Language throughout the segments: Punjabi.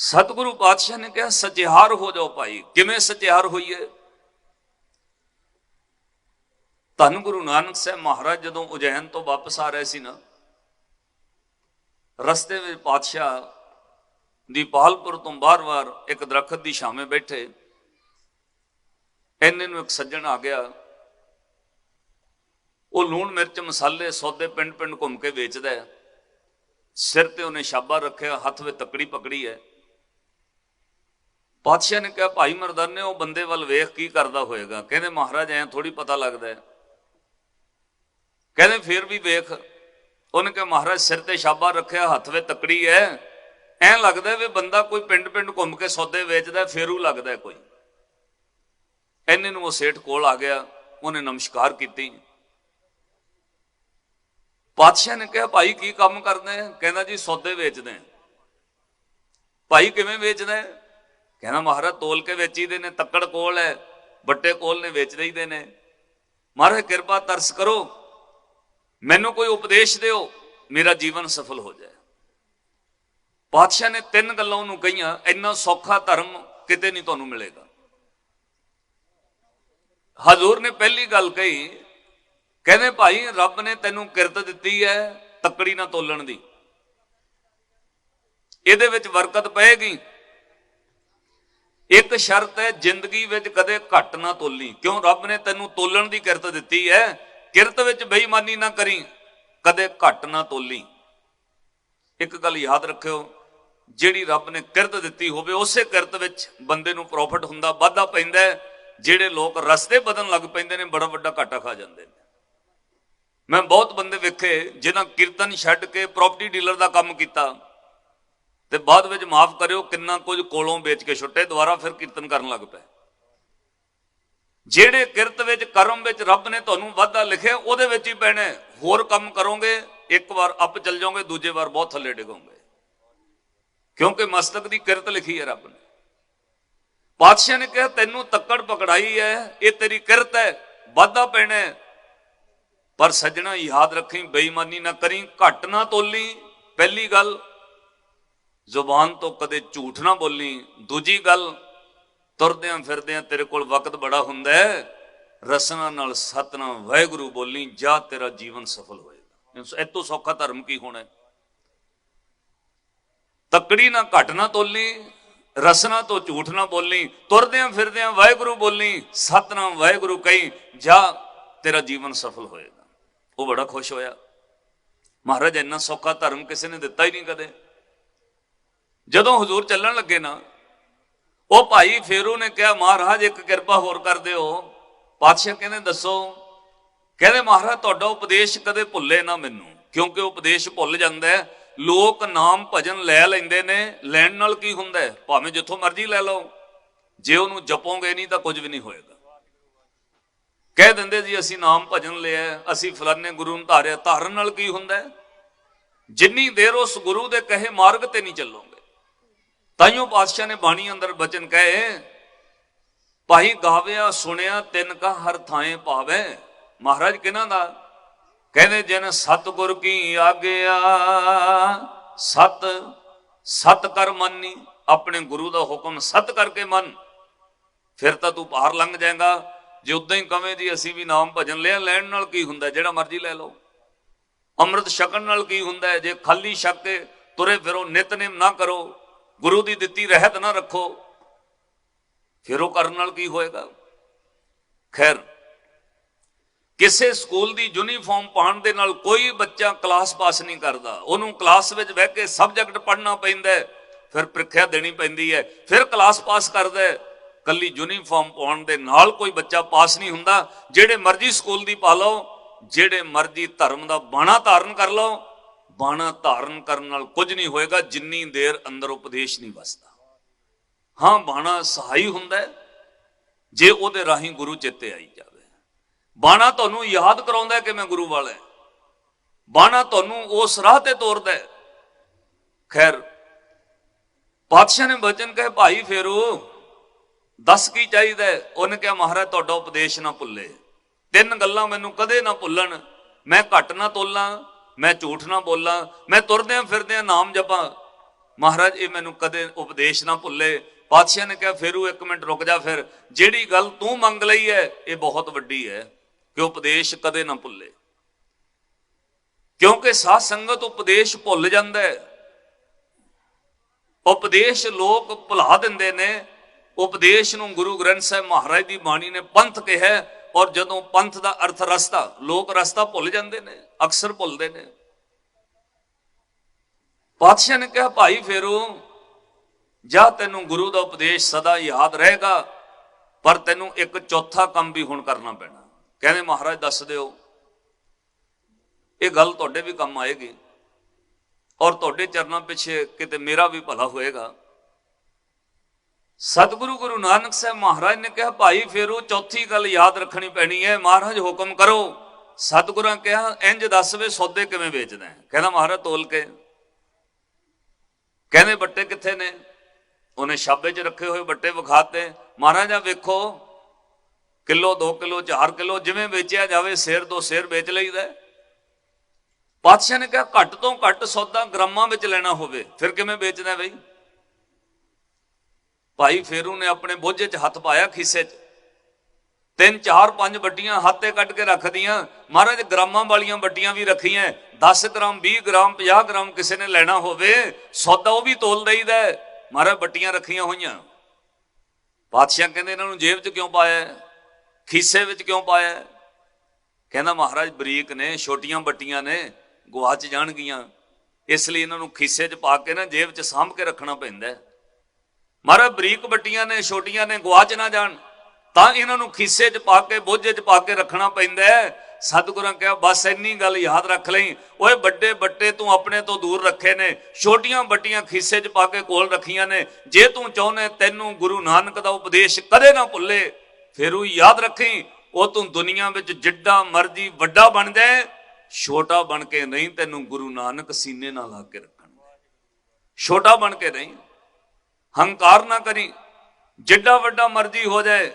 ਸਤਿਗੁਰੂ ਪਾਤਸ਼ਾਹ ਨੇ ਕਿਹਾ ਸਚਿਆਰ ਹੋ ਜਾਓ ਭਾਈ। ਕਿਵੇਂ ਸਚਿਆਰ ਹੋਈਏ? ਧੰਨ ਗੁਰੂ ਨਾਨਕ ਸਾਹਿਬ ਮਹਾਰਾਜ, ਜਦੋਂ ਉਜੈਨ ਤੋਂ ਵਾਪਸ ਆ ਰਹੇ ਸੀ ਨਾ, ਰਸਤੇ ਵਿੱਚ ਪਾਤਸ਼ਾਹ ਦੀਪਾਲਪੁਰ ਤੋਂ ਬਾਰ-ਬਾਰ ਇੱਕ ਦਰਖਤ ਦੀ ਛਾਵੇਂ ਬੈਠੇ। ਇੰਨੇ ਨੂੰ ਇੱਕ ਸੱਜਣ ਆ ਗਿਆ। ਉਹ ਲੂਣ ਮਿਰਚ ਮਸਾਲੇ ਸੌਦੇ ਪਿੰਡ ਪਿੰਡ ਘੁੰਮ ਕੇ ਵੇਚਦਾ ਹੈ। ਸਿਰ ਤੇ ਉਹਨੇ ਛਾਬਾ ਰੱਖਿਆ, ਹੱਥ ਵਿੱਚ ਤਕੜੀ ਪਕੜੀ ਹੈ। ਪਾਤਸ਼ਾਹ ਨੇ ਕਿਹਾ, ਭਾਈ ਮਰਦਾਨੇ, ਉਹ ਬੰਦੇ ਵੱਲ ਵੇਖ ਕੀ ਕਰਦਾ ਹੋਏਗਾ? ਕਹਿੰਦੇ, ਮਹਾਰਾਜ, ਐ ਥੋੜੀ ਪਤਾ ਲੱਗਦਾ ਹੈ। ਕਹਿੰਦੇ, ਫੇਰ ਵੀ ਵੇਖ। ਉਹਨੇ ਕਿਹਾ, ਮਹਾਰਾਜ, ਸਿਰ ਤੇ ਛਾਬਾ ਰੱਖਿਆ, ਹੱਥ ਵਿੱਚ ਤਕੜੀ ਹੈ। ਐਂ ਲੱਗਦਾ ਵੀ ਬੰਦਾ ਕੋਈ ਪਿੰਡ ਪਿੰਡ ਘੁੰਮ ਕੇ ਸੌਦੇ ਵੇਚਦਾ, ਫੇਰੂ ਲੱਗਦਾ ਕੋਈ। ਐਨੇ ਨੂੰ ਉਹ ਸੇਠ ਕੋਲ ਆ ਗਿਆ, ਉਹਨੇ ਨਮਸਕਾਰ ਕੀਤੀ। ਪਾਤਸ਼ਾਹ ਨੇ ਕਿਹਾ, ਭਾਈ, ਕੀ ਕੰਮ ਕਰਦੇ ਆ ਕਹਿੰਦਾ, ਜੀ, ਸੌਦੇ ਵੇਚਦੇ ਆ ਭਾਈ, ਕਿਵੇਂ ਵੇਚਦਾ ਹੈ? ਕਹਿੰਦਾ ਮਹਾਰਾਜ ਤੋਲ ਕੇ ਵੇਚੀਦੇ ਨੇ, ਤੱਕੜ ਕੋਲ ਹੈ, ਵੱਟੇ ਕੋਲ ਨੇ, ਵੇਚ ਦਈਦੇ ਨੇ। ਮਹਾਰਾਜ ਕਿਰਪਾ ਤਰਸ ਕਰੋ, ਮੈਨੂੰ ਕੋਈ ਉਪਦੇਸ਼ ਦਿਓ, ਮੇਰਾ ਜੀਵਨ ਸਫਲ ਹੋ ਜਾਏ। ਪਾਤਸ਼ਾਹ ਨੇ ਤਿੰਨ ਗੱਲਾਂ ਉਹਨੂੰ ਕਹੀਆਂ, ਇੰਨਾ ਸੌਖਾ ਧਰਮ ਕਿਤੇ ਨਹੀਂ ਤੁਹਾਨੂੰ ਮਿਲੇਗਾ। ਹਜ਼ੂਰ ਨੇ ਪਹਿਲੀ ਗੱਲ ਕਹੀ, ਕਹਿੰਦੇ ਭਾਈ, ਰੱਬ ਨੇ ਤੈਨੂੰ ਕਿਰਤ ਦਿੱਤੀ ਹੈ ਤੱਕੜੀ ਨਾ ਤੋਲਣ ਦੀ। ਇਹਦੇ ਵਿੱਚ ਬਰਕਤ ਪਏਗੀ। ਇੱਕ ਸ਼ਰਤ ਹੈ ਜ਼ਿੰਦਗੀ ਵਿੱਚ ਕਦੇ ਘੱਟ ਨਾ ਤੋਲੀ। ਕਿਉਂ? ਰੱਬ ਨੇ ਤੈਨੂੰ ਤੋਲਣ ਦੀ ਕਿਰਤ ਦਿੱਤੀ ਹੈ। ਕਿਰਤ ਵਿੱਚ ਬੇਈਮਾਨੀ ਨਾ ਕਰੀ। ਕਦੇ ਘੱਟ ਨਾ ਤੋਲੀ। ਇੱਕ ਗੱਲ ਯਾਦ ਰੱਖਿਓ, ਜਿਹੜੀ ਰੱਬ ਨੇ ਕਿਰਤ ਦਿੱਤੀ ਹੋਵੇ, ਉਸੇ ਕਿਰਤ ਵਿੱਚ ਬੰਦੇ ਨੂੰ ਪ੍ਰੋਫਿਟ ਹੁੰਦਾ, ਵਾਧਾ ਪੈਂਦਾ ਜਿਹੜੇ ਲੋਕ ਰਸਤੇ ਬਦਲਣ ਲੱਗ ਪੈਂਦੇ ਨੇ, ਬੜਾ ਵੱਡਾ ਘਾਟਾ ਖਾ ਜਾਂਦੇ ਨੇ। ਮੈਂ ਬਹੁਤ ਬੰਦੇ ਵੇਖੇ, ਜਿਨ੍ਹਾਂ ਕੀਰਤਨ ਛੱਡ ਕੇ ਪ੍ਰਾਪਰਟੀ ਡੀਲਰ ਦਾ ਕੰਮ ਕੀਤਾ। ਤੇ ਬਾਅਦ ਵਿੱਚ ਮਾਫ ਕਰਿਓ, ਕਿੰਨਾ ਕੁਝ ਕੋਲੋਂ ਵੇਚ ਕੇ ਛੁੱਟੇ, ਦੁਬਾਰਾ ਫਿਰ ਕੀਰਤਨ ਕਰਨ ਲੱਗ ਪਏ। ਜਿਹੜੇ ਕਿਰਤ ਵਿੱਚ, ਕਰਮ ਵਿੱਚ ਰੱਬ ਨੇ ਤੁਹਾਨੂੰ ਵਾਧਾ ਲਿਖਿਆ, ਉਹਦੇ ਵਿੱਚ ਹੀ ਪੈਣਾ। ਹੋਰ ਕੰਮ ਕਰੋਗੇ, ਇੱਕ ਵਾਰ ਅੱਪ ਚੱਲ ਜਾਓਗੇ, ਦੂਜੇ ਵਾਰ ਬਹੁਤ ਥੱਲੇ ਡਿੱਗੋਗੇ। ਕਿਉਂਕਿ ਮਸਤਕ ਦੀ ਕਿਰਤ ਲਿਖੀ ਹੈ ਰੱਬ ਨੇ। ਪਾਤਸ਼ਾਹ ਨੇ ਕਿਹਾ, ਤੈਨੂੰ ਤੱਕੜ ਪਕੜਾਈ ਹੈ, ਇਹ ਤੇਰੀ ਕਿਰਤ ਹੈ, ਵਾਧਾ ਪੈਣਾ ਪਰ ਸੱਜਣਾ, ਯਾਦ ਰੱਖੀ, ਬੇਈਮਾਨੀ ਨਾ ਕਰੀ, ਘੱਟ ਨਾ ਤੋਲੀ। ਪਹਿਲੀ ਗੱਲ ਜ਼ੁਬਾਨ ਤੋਂ ਕਦੇ ਝੂਠ ਨਾ ਬੋਲੀ। ਦੂਜੀ ਗੱਲ, ਤੁਰਦਿਆਂ ਫਿਰਦਿਆਂ ਤੇਰੇ ਕੋਲ ਵਕਤ ਬੜਾ ਹੁੰਦਾ ਹੈ। ਰਸਨਾ ਨਾਲ ਸਤਨਾਮ ਵਾਹਿਗੁਰੂ ਬੋਲੀ, ਜਾ ਤੇਰਾ ਜੀਵਨ ਸਫਲ ਹੋਏਗਾ। ਇਹ ਤੋਂ ਸੌਖਾ ਧਰਮ ਕੀ ਹੋਣਾ ਹੈ? ਤੱਕੜੀ ਨਾ ਘਟ ਨਾ ਤੋਲੀ, ਰਸਨਾ ਤੋਂ ਝੂਠ ਨਾ ਬੋਲੀ, ਤੁਰਦਿਆਂ ਫਿਰਦਿਆਂ ਵਾਹਿਗੁਰੂ ਬੋਲੀ, ਸਤਨਾਮ ਵਾਹਿਗੁਰੂ ਕਹੀ, ਜਾ ਤੇਰਾ ਜੀਵਨ ਸਫਲ ਹੋਏਗਾ। ਉਹ ਬੜਾ ਖੁਸ਼ ਹੋਇਆ। ਮਹਾਰਾਜ, ਇੰਨਾ ਸੌਖਾ ਧਰਮ ਕਿਸੇ ਨੇ ਦਿੱਤਾ ਹੀ ਨਹੀਂ ਕਦੇ। ਜਦੋਂ ਹਜ਼ੂਰ ਚੱਲਣ ਲੱਗੇ ਨਾ, ਉਹ ਭਾਈ ਫੇਰੂ ਨੇ ਕਿਹਾ, ਮਹਾਰਾਜ, ਇੱਕ ਕਿਰਪਾ ਹੋਰ ਕਰ ਦਿਓ। ਪਾਤਸ਼ਾਹ ਕਹਿੰਦੇ, ਦੱਸੋ। ਕਹਿੰਦੇ, ਮਹਾਰਾਜ, ਤੁਹਾਡਾ ਉਪਦੇਸ਼ ਕਦੇ ਭੁੱਲੇ ਨਾ ਮੈਨੂੰ, ਕਿਉਂਕਿ ਉਪਦੇਸ਼ ਭੁੱਲ ਜਾਂਦਾ ਹੈ। ਲੋਕ ਨਾਮ ਭਜਨ ਲੈ ਲੈਂਦੇ ਨੇ, ਲੈਣ ਨਾਲ ਕੀ ਹੁੰਦਾ ਹੈ? ਭਾਵੇਂ ਜਿੱਥੋਂ ਮਰਜ਼ੀ ਲੈ ਲਓ। ਜੇ ਉਹਨੂੰ ਜਪੋਗੇ ਨਹੀਂ, ਤਾਂ ਕੁਝ ਵੀ ਨਹੀਂ ਹੋਏਗਾ। ਕਹਿ ਦਿੰਦੇ, ਜੀ, ਅਸੀਂ ਨਾਮ ਭਜਨ ਲਿਆ ਅਸੀਂ ਫਲਾਣੇ ਗੁਰੂ ਨੂੰ ਧਾਰਿਆ। ਧਾਰਨ ਨਾਲ ਕੀ ਹੁੰਦਾ ਜਿੰਨੀ ਦੇਰ ਉਸ ਗੁਰੂ ਦੇ ਕਹੇ ਮਾਰਗ ਤੇ ਨਹੀਂ ਚੱਲੋ ਤਾਈਓ ਪਾਤਸ਼ਾਹ ਨੇ ਬਾਣੀ ਅੰਦਰ ਬਚਨ ਕਹੇ, ਭਾਈ ਗਾਵਿਆ ਸੁਣਿਆ ਤਿੰਨ ਕਾ ਹਰ ਥਾਂ ਪਾਵੇ। ਮਹਾਰਾਜ ਕਿਹਨਾਂ ਦਾ? ਕਹਿੰਦੇ ਜਿਨ ਸਤਗੁਰ ਕੀ ਆਗਿਆ, ਸਤ ਸਤ ਕਰ ਮੰਨੀ, ਆਪਣੇ ਗੁਰੂ ਦਾ ਹੁਕਮ ਸਤ ਕਰਕੇ ਮੰਨ। ਫਿਰ ਤਾਂ ਤੂੰ ਬਾਹਰ ਲੰਘ ਜਾਏਗਾ। ਜੇ ਉਦਾਂ ਹੀ ਕਵੇਂ ਜੀ ਅਸੀਂ ਵੀ ਨਾਮ ਭਜਨ ਲਿਆ, ਲੈਣ ਨਾਲ ਕੀ ਹੁੰਦਾ? ਜਿਹੜਾ ਮਰਜ਼ੀ ਲੈ ਲਓ। ਅੰਮ੍ਰਿਤ ਛਕਣ ਨਾਲ ਕੀ ਹੁੰਦਾ? ਜੇ ਖਾਲੀ ਛਕ ਕੇ ਤੁਰੇ ਫਿਰੋ, ਨਿਤਨੇਮ ਨਾ ਕਰੋ। ਗੁਰੂ ਦੀ ਦਿੱਤੀ ਰਹਿਤ ਨਾ ਰੱਖੋ, ਫਿਰ ਉਹ ਕਰਨ ਨਾਲ ਕੀ ਹੋਏਗਾ? ਖੈਰ, ਕਿਸੇ ਸਕੂਲ ਦੀ ਯੂਨੀਫਾਰਮ ਪਾਉਣ ਦੇ ਨਾਲ ਕੋਈ ਬੱਚਾ ਕਲਾਸ ਪਾਸ ਨਹੀਂ ਕਰਦਾ। ਉਹਨੂੰ ਕਲਾਸ ਵਿੱਚ ਬਹਿ ਕੇ ਸਬਜੈਕਟ ਪੜ੍ਹਨਾ ਪੈਂਦਾ ਹੈ, ਫਿਰ ਪ੍ਰੀਖਿਆ ਦੇਣੀ ਪੈਂਦੀ ਹੈ, ਫਿਰ ਕਲਾਸ ਪਾਸ ਕਰਦਾ ਹੈ। ਕੱਲੀ ਯੂਨੀਫਾਰਮ ਪਾਉਣ ਦੇ ਨਾਲ ਕੋਈ ਬੱਚਾ ਪਾਸ ਨਹੀਂ ਹੁੰਦਾ। ਜਿਹੜੇ ਮਰਜ਼ੀ ਸਕੂਲ ਦੀ ਪਾ ਲਓ, ਜਿਹੜੇ ਮਰਜ਼ੀ ਧਰਮ ਦਾ ਬਾਣਾ ਧਾਰਨ ਕਰ ਲਓ ਬਾਣਾ ਧਾਰਨ ਕਰਨ ਨਾਲ ਕੁਝ ਨਹੀਂ ਹੋਏਗਾ, ਜਿੰਨੀ ਦੇਰ ਅੰਦਰ ਉਪਦੇਸ਼ ਨਹੀਂ ਵਸਦਾ। ਹਾਂ, ਬਾਣਾ ਸਹਾਈ ਹੁੰਦਾ ਜੇ ਉਹਦੇ ਰਾਹੀਂ ਗੁਰੂ ਚੇਤੇ ਆਈ ਜਾਵੇ। ਬਾਣਾ ਤੁਹਾਨੂੰ ਯਾਦ ਕਰਾਉਂਦਾ ਕਿ ਮੈਂ ਗੁਰੂ ਵਾਲਾ ਹਾਂ। ਬਾਣਾ ਤੁਹਾਨੂੰ ਉਸ ਰਾਹ ਤੇ ਤੋਰਦਾ ਹੈ। ਖੈਰ, ਪਾਤਸ਼ਾਹ ਨੇ ਬਚਨ ਕਹੇ, ਭਾਈ ਫੇਰੂ, ਦੱਸ ਕੀ ਚਾਹੀਦਾ ਉਹਨੇ ਕਿਹਾ, ਮਹਾਰਾਜ, ਤੁਹਾਡਾ ਉਪਦੇਸ਼ ਨਾ ਭੁੱਲੇ। ਤਿੰਨ ਗੱਲਾਂ ਮੈਨੂੰ ਕਦੇ ਨਾ ਭੁੱਲਣ। ਮੈਂ ਘੱਟ ਨਾ ਤੋਲਾਂ। ਮੈਂ ਝੂਠ ਨਾ ਬੋਲਾਂ, ਮੈਂ ਤੁਰਦਿਆਂ ਫਿਰਦਿਆਂ ਨਾਮ ਜਪਾਂ। ਮਹਾਰਾਜ, ਇਹ ਮੈਨੂੰ ਕਦੇ ਉਪਦੇਸ਼ ਨਾ ਭੁੱਲੇ। ਪਾਤਸ਼ਾਹ ਨੇ ਕਿਹਾ, ਫੇਰੂ, ਇੱਕ ਮਿੰਟ ਰੁਕ ਜਾ ਫਿਰ। ਜਿਹੜੀ ਗੱਲ ਤੂੰ ਮੰਗ ਲਈ ਹੈ, ਇਹ ਬਹੁਤ ਵੱਡੀ ਹੈ ਕਿ ਉਪਦੇਸ਼ ਕਦੇ ਨਾ ਭੁੱਲੇ। ਕਿਉਂਕਿ ਸਾਧ ਸੰਗਤ ਉਪਦੇਸ਼ ਭੁੱਲ ਜਾਂਦਾ ਹੈ। ਉਪਦੇਸ਼ ਲੋਕ ਭੁਲਾ ਦਿੰਦੇ ਨੇ। ਉਪਦੇਸ਼ ਨੂੰ ਗੁਰੂ ਗ੍ਰੰਥ ਸਾਹਿਬ ਮਹਾਰਾਜ ਦੀ ਬਾਣੀ ਨੇ ਪੰਥ ਕਿਹਾ ਔਰ ਜਦੋਂ ਪੰਥ ਦਾ ਅਰਥ ਰਸਤਾ, ਲੋਕ ਰਸਤਾ ਭੁੱਲ ਜਾਂਦੇ ਨੇ, ਅਕਸਰ ਭੁੱਲਦੇ ਨੇ। ਪਾਤਸ਼ਾਹ ਨੇ ਕਿਹਾ, ਭਾਈ ਫੇਰੂ, ਜਾਂ ਤੈਨੂੰ ਗੁਰੂ ਦਾ ਉਪਦੇਸ਼ ਸਦਾ ਯਾਦ ਰਹੇਗਾ, ਪਰ ਤੈਨੂੰ ਇੱਕ ਚੌਥਾ ਕੰਮ ਵੀ ਹੁਣ ਕਰਨਾ ਪੈਣਾ। ਕਹਿੰਦੇ, ਮਹਾਰਾਜ, ਦੱਸ ਦਿਓ, ਇਹ ਗੱਲ ਤੁਹਾਡੇ ਵੀ ਕੰਮ ਆਏਗੀ ਔਰ ਤੁਹਾਡੇ ਚਰਨਾਂ ਪਿੱਛੇ ਕਿਤੇ ਮੇਰਾ ਵੀ ਭਲਾ ਹੋਏਗਾ। ਸਤਿਗੁਰੂ ਗੁਰੂ ਨਾਨਕ ਸਾਹਿਬ ਮਹਾਰਾਜ ਨੇ ਕਿਹਾ, ਭਾਈ ਫਿਰ ਉਹ ਚੌਥੀ ਗੱਲ ਯਾਦ ਰੱਖਣੀ ਪੈਣੀ ਹੈ। ਮਹਾਰਾਜ ਹੁਕਮ ਕਰੋ। ਸਤਿਗੁਰਾਂ ਕਿਹਾ, ਇੰਜ ਦੱਸ ਵੇ, ਸੌਦੇ ਕਿਵੇਂ ਵੇਚਦਾ ਹੈ? ਕਹਿੰਦਾ, ਮਹਾਰਾਜ, ਤੋਲ ਕੇ। ਕਹਿੰਦੇ, ਬੱਟੇ ਕਿੱਥੇ ਨੇ? ਉਹਨੇ ਛਾਬੇ 'ਚ ਰੱਖੇ ਹੋਏ ਬੱਟੇ ਵਿਖਾਤੇ। ਮਹਾਰਾਜਾ ਵੇਖੋ। ਕਿਲੋ 2 ਕਿਲੋ 4 ਕਿਲੋ, ਜਿਵੇਂ ਵੇਚਿਆ ਜਾਵੇ, ਸਿਰ ਤੋਂ ਸਿਰ ਵੇਚ ਲਈਦਾ ਪਾਤਸ਼ਾਹ ਨੇ ਕਿਹਾ, ਘੱਟ ਤੋਂ ਘੱਟ ਸੌਦਾ ਗ੍ਰਾਮਾਂ ਵਿੱਚ ਲੈਣਾ ਹੋਵੇ। ਫਿਰ ਕਿਵੇਂ ਵੇਚਦਾ ਬਈ? ਭਾਈ ਫੇਰੂ ਨੇ ਆਪਣੇ ਬੋਝੇ 'ਚ ਹੱਥ ਪਾਇਆ, ਖੀਸੇ 'ਚ। ਤਿੰਨ, ਚਾਰ, ਪੰਜ ਵੱਟੀਆਂ ਹੱਥੇ ਕੱਢ ਕੇ ਰੱਖਦੀਆਂ। ਮਹਾਰਾਜ, ਗ੍ਰਾਮਾਂ ਵਾਲੀਆਂ ਵੱਟੀਆਂ ਵੀ ਰੱਖੀਆਂ। 10 ਗ੍ਰਾਮ 20 ਗ੍ਰਾਮ 50 ਗ੍ਰਾਮ ਕਿਸੇ ਨੇ ਲੈਣਾ ਹੋਵੇ, ਸੌਦਾ ਉਹ ਵੀ ਤੋਲ ਦੇਈਦਾ ਮਹਾਰਾਜ ਵੱਟੀਆਂ ਰੱਖੀਆਂ ਹੋਈਆਂ। ਪਾਤਸ਼ਾਹ ਕਹਿੰਦੇ, ਇਹਨਾਂ ਨੂੰ ਜੇਬ 'ਚ ਕਿਉਂ ਪਾਇਆ ਖੀਸੇ ਵਿੱਚ ਕਿਉਂ ਪਾਇਆ ਕਹਿੰਦਾ, ਮਹਾਰਾਜ, ਬਰੀਕ ਨੇ, ਛੋਟੀਆਂ ਬੱਟੀਆਂ ਨੇ ਗਵਾਚ ਜਾਣਗੀਆਂ। ਇਸ ਲਈ ਇਹਨਾਂ ਨੂੰ ਖੀਸੇ 'ਚ ਪਾ ਕੇ ਨਾ ਜੇਬ 'ਚ ਸਾਂਭ ਕੇ ਰੱਖਣਾ ਪੈਂਦਾ ਹੈ। ਮਹਾਰਾਜ ਬਰੀਕ ਬੱਟੀਆਂ ਨੇ, ਛੋਟੀਆਂ ਨੇ ਗਵਾਚ ਨਾ ਜਾਣ। ਤਾਂ ਇਹਨਾਂ ਨੂੰ ਖੀਸੇ 'ਚ ਪਾ ਕੇ, ਬੋਝੇ 'ਚ ਪਾ ਕੇ ਰੱਖਣਾ ਪੈਂਦਾ ਹੈ। ਸਤਿਗੁਰਾਂ ਕਿਹਾ, ਬਸ ਇੰਨੀ ਗੱਲ ਯਾਦ ਰੱਖ ਲਈ। ਓਏ ਵੱਡੇ ਬੱਟੇ ਤੂੰ ਆਪਣੇ ਤੋਂ ਦੂਰ ਰੱਖੇ ਨੇ। ਛੋਟੀਆਂ ਬੱਟੀਆਂ ਖੀਸੇ 'ਚ ਪਾ ਕੇ ਕੋਲ ਰੱਖੀਆਂ ਨੇ। ਜੇ ਤੂੰ ਚਾਹੁੰਦੇ ਤੈਨੂੰ ਗੁਰੂ ਨਾਨਕ ਦਾ ਉਪਦੇਸ਼ ਕਦੇ ਨਾ ਭੁੱਲੇ, ਫਿਰ ਉਹ ਯਾਦ ਰੱਖੀ। ਉਹ ਤੂੰ ਦੁਨੀਆ ਵਿੱਚ ਜਿੱਡਾ ਮਰਜ਼ੀ ਵੱਡਾ ਬਣ ਜਾਏ ਛੋਟਾ ਬਣ ਕੇ ਨਹੀਂ, ਤੈਨੂੰ ਗੁਰੂ ਨਾਨਕ ਸੀਨੇ ਨਾਲ ਲਾ ਕੇ ਰੱਖਣ। ਛੋਟਾ ਬਣ ਕੇ ਨਹੀਂ। ਹੰਕਾਰ ਨਾ ਕਰੀ। ਜਿੱਡਾ ਵੱਡਾ ਮਰਜ਼ੀ ਹੋ ਜਾਏ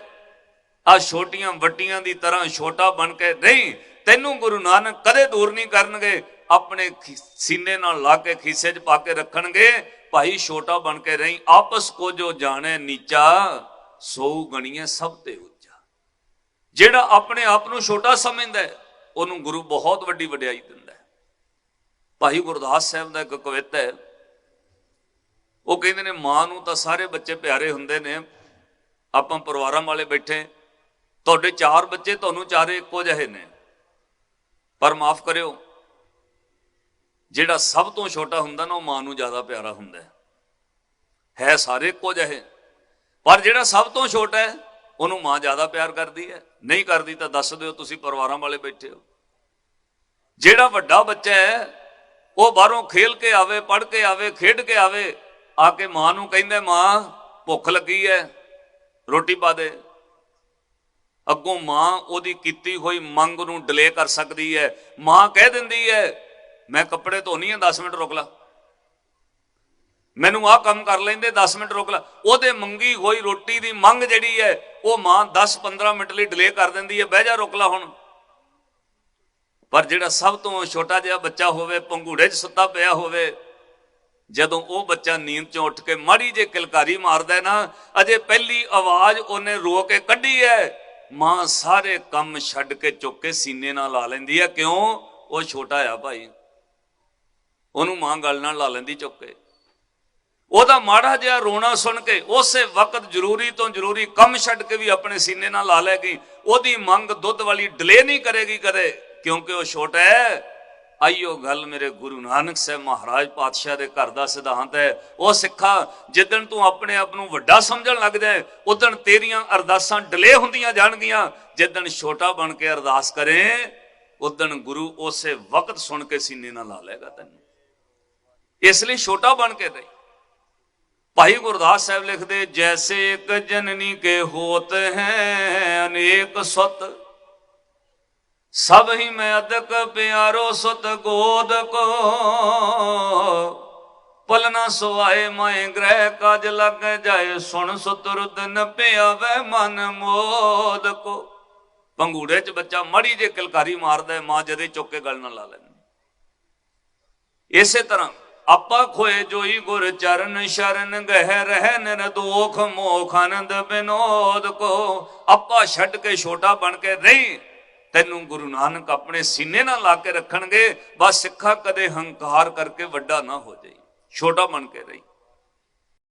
ਆ ਛੋਟੀਆਂ ਵੱਡੀਆਂ ਦੀ ਤਰ੍ਹਾਂ ਛੋਟਾ ਬਣ ਕੇ ਨਹੀਂ, ਤੈਨੂੰ ਗੁਰੂ ਨਾਨਕ ਕਦੇ ਦੂਰ ਨਹੀਂ ਕਰਨਗੇ। ਆਪਣੇ ਸੀਨੇ ਨਾਲ ਲਾ ਕੇ ਖੀਸੇ 'ਚ ਪਾ ਕੇ ਰੱਖਣਗੇ। ਭਾਈ ਛੋਟਾ ਬਣ ਕੇ ਰਹੀ, ਆਪਸ ਕੋ ਜੋ ਜਾਣੇ ਨੀਚਾ, ਸੋ ਗਣੀਏ ਸਭ ਤੇ ਉੱਚਾ। ਜਿਹੜਾ ਆਪਣੇ ਆਪ ਨੂੰ ਛੋਟਾ ਸਮਝਦਾ ਉਹਨੂੰ ਗੁਰੂ ਬਹੁਤ ਵੱਡੀ ਵਡਿਆਈ ਦਿੰਦਾ ਭਾਈ ਗੁਰਦਾਸ ਸਾਹਿਬ ਦਾ ਇੱਕ ਕਵਿਤਾ ਹੈ ਉਹ ਕਹਿੰਦੇ ਨੇ, ਮਾਂ ਨੂੰ ਤਾਂ ਸਾਰੇ ਬੱਚੇ ਪਿਆਰੇ ਹੁੰਦੇ ਨੇ। ਆਪਾਂ ਪਰਿਵਾਰਾਂ ਵਾਲੇ ਬੈਠੇ ਤੁਹਾਡੇ ਚਾਰ ਬੱਚੇ ਤੁਹਾਨੂੰ ਚਾਰੇ ਇੱਕੋ ਜਿਹੇ ਨੇ। ਪਰ ਮਾਫ ਕਰਿਓ, ਜਿਹੜਾ ਸਭ ਤੋਂ ਛੋਟਾ ਹੁੰਦਾ ਨਾ, ਉਹ ਮਾਂ ਨੂੰ ਜ਼ਿਆਦਾ ਪਿਆਰਾ ਹੁੰਦਾ ਹੈ। ਹੈ ਸਾਰੇ ਇੱਕੋ ਜਿਹੇ। ਪਰ ਜਿਹੜਾ ਸਭ ਤੋਂ ਛੋਟਾ ਹੈ, ਉਹਨੂੰ ਮਾਂ ਜ਼ਿਆਦਾ ਪਿਆਰ ਕਰਦੀ ਹੈ। ਨਹੀਂ ਕਰਦੀ ਤਾਂ ਦੱਸ ਦਿਓ ਤੁਸੀਂ ਪਰਿਵਾਰਾਂ ਵਾਲੇ ਬੈਠੇ ਹੋ। ਜਿਹੜਾ ਵੱਡਾ ਬੱਚਾ ਹੈ, ਉਹ ਬਾਹਰੋਂ ਖੇਲ ਕੇ ਆਵੇ ਪੜ ਕੇ ਆਵੇ, ਖੇਡ ਕੇ ਆਵੇ ਆ ਕੇ ਮਾਂ ਨੂੰ ਕਹਿੰਦਾ, ਮਾਂ, ਭੁੱਖ ਲੱਗੀ ਹੈ, ਰੋਟੀ ਪਾ ਦੇ। ਅੱਗੋਂ ਮਾਂ ਉਹਦੀ ਕੀਤੀ ਹੋਈ ਮੰਗ ਨੂੰ ਡਿਲੇ ਕਰ ਸਕਦੀ ਹੈ। ਮਾਂ ਕਹਿ ਦਿੰਦੀ ਹੈ, ਮੈਂ ਕੱਪੜੇ ਧੋਣੀ ਆ 10 ਮਿੰਟ ਰੁਕ ਲਾ। ਮੈਨੂੰ ਆਹ ਕੰਮ ਕਰ ਲੈਂਦੇ 10 ਮਿੰਟ ਰੁਕ ਲਾ। ਉਹਦੇ ਮੰਗੀ ਹੋਈ ਰੋਟੀ ਦੀ ਮੰਗ ਜਿਹੜੀ ਹੈ, ਉਹ ਮਾਂ 10-15 ਮਿੰਟ ਲਈ ਡਿਲੇ ਕਰ ਦਿੰਦੀ ਹੈ, ਬਹਿ ਜਾ, ਰੁਕ ਲਾ ਹੁਣ। ਪਰ ਜਿਹੜਾ ਸਭ ਤੋਂ ਛੋਟਾ ਜਿਹਾ ਬੱਚਾ ਹੋਵੇ, ਪੰਘੂੜੇ 'ਚ ਸੁੱਤਾ ਪਿਆ ਹੋਵੇ ਜਦੋਂ ਉਹ ਬੱਚਾ ਨੀਂਦ 'ਚੋਂ ਉੱਠ ਕੇ ਮਾੜੀ ਜੇ ਕਿਲਕਾਰੀ ਮਾਰਦਾ ਨਾ, ਅਜੇ ਪਹਿਲੀ ਆਵਾਜ਼ ਉਹਨੇ ਰੋ ਕੇ ਕੱਢੀ ਹੈ। ਮਾਂ ਸਾਰੇ ਕੰਮ ਛੱਡ ਕੇ ਚੁੱਕ ਕੇ ਸੀਨੇ ਨਾਲ ਲਾ ਲੈਂਦੀ ਹੈ। ਕਿਉਂ? ਉਹ ਛੋਟਾ ਆ ਭਾਈ। ਉਹਨੂੰ ਮਾਂ ਗੱਲ ਨਾਲ ਲਾ ਲੈਂਦੀ ਚੁੱਕ ਕੇ। ਉਹਦਾ ਮਾੜਾ ਜਿਹਾ ਰੋਣਾ ਸੁਣ ਕੇ ਉਸੇ ਵਕਤ ਜ਼ਰੂਰੀ ਤੋਂ ਜ਼ਰੂਰੀ ਕੰਮ ਛੱਡ ਕੇ ਵੀ ਆਪਣੇ ਸੀਨੇ ਨਾਲ ਲਾ ਲੈਗੀ ਉਹਦੀ ਮੰਗ ਦੁੱਧ ਵਾਲੀ ਡਿਲੇ ਨਹੀਂ ਕਰੇਗੀ ਕਦੇ, ਕਿਉਂਕਿ ਉਹ ਛੋਟਾ ਹੈ। ਆਈਓ ਗੱਲ ਮੇਰੇ ਗੁਰੂ ਨਾਨਕ ਸਾਹਿਬ ਮਹਾਰਾਜ ਪਾਤਸ਼ਾਹ ਦੇ ਘਰ ਦਾ ਸਿਧਾਂਤ ਹੈ। ਉਹ ਸਿੱਖਾ ਜਿੱਦਣ ਤੂੰ ਆਪਣੇ ਆਪ ਨੂੰ ਵੱਡਾ ਸਮਝਣ ਲੱਗ ਜਾਏ ਉਦੋਂ ਤੇਰੀਆਂ ਅਰਦਾਸਾਂ ਡਿਲੇ ਹੁੰਦੀਆਂ ਜਾਣਗੀਆਂ। ਜਿੱਦਣ ਛੋਟਾ ਬਣ ਕੇ ਅਰਦਾਸ ਕਰੇ ਉਦੋਂ ਗੁਰੂ ਉਸੇ ਵਕਤ ਸੁਣ ਕੇ ਸੀਨੇ ਨਾਲ ਲਾ ਲੇਗਾ ਤੈਨੂੰ। ਇਸ ਲਈ ਛੋਟਾ ਬਣ ਕੇ ਰਹੀ ਭਾਈ ਗੁਰਦਾਸ ਸਾਹਿਬ ਲਿਖਦੇ, ਜੈਸੇ ਇੱਕ ਜਨਨੀ ਕੇ ਹੋਤ ਹੈ, ਅਨੇਕ ਸੁਤ ਸਭ ਹੀ ਮੈਂ ਅਦਕ ਪਿਆਰੋ ਸੁਤ ਗੋਦ ਕੋ ਪਲਨਾ ਸੁਆਏ ਮੈਂ ਗ੍ਰਹਿ ਕਾਜ ਲੱਗ ਜਾਏ, ਸੁਣ ਸੁਤਰੁਦ ਨ ਪਿਆਵੇ ਮਨ ਮੋਦ ਕੋ। ਪੰਗੂੜੇ ਚ ਬੱਚਾ ਮੜੀ ਜੇ ਕਿਲਕਾਰੀ ਮਾਰਦਾ, ਮਾਂ ਜਦੇ ਚੁੱਕ ਕੇ ਗਲ ਨਾਲ ਲਾ ਲੈਂਦੀ। ਇਸੇ ਤਰ੍ਹਾਂ ਆਪਾ ਖੋਏ ਜੋਈ ਗੁਰ ਚਰਨ ਸ਼ਰਨ ਗਹਿ ਰਹਿ ਨਿਰਦੋਖ ਮੋਖ ਆਨੰਦ ਬਿਨੋਦ ਕੋ। ਆਪਾ ਛੱਡ ਕੇ ਛੋਟਾ ਬਣ ਕੇ ਨਹੀਂ ਤੈਨੂੰ ਗੁਰੂ ਨਾਨਕ ਆਪਣੇ ਸੀਨੇ ਨਾਲ ਲਾ ਕੇ ਰੱਖਣਗੇ, ਬਸ ਸਿੱਖਾ ਕਦੇ ਹੰਕਾਰ ਕਰਕੇ ਵੱਡਾ ਨਾ ਹੋ ਜਾਈ। ਛੋਟਾ ਬਣ ਕੇ ਰਹੀ।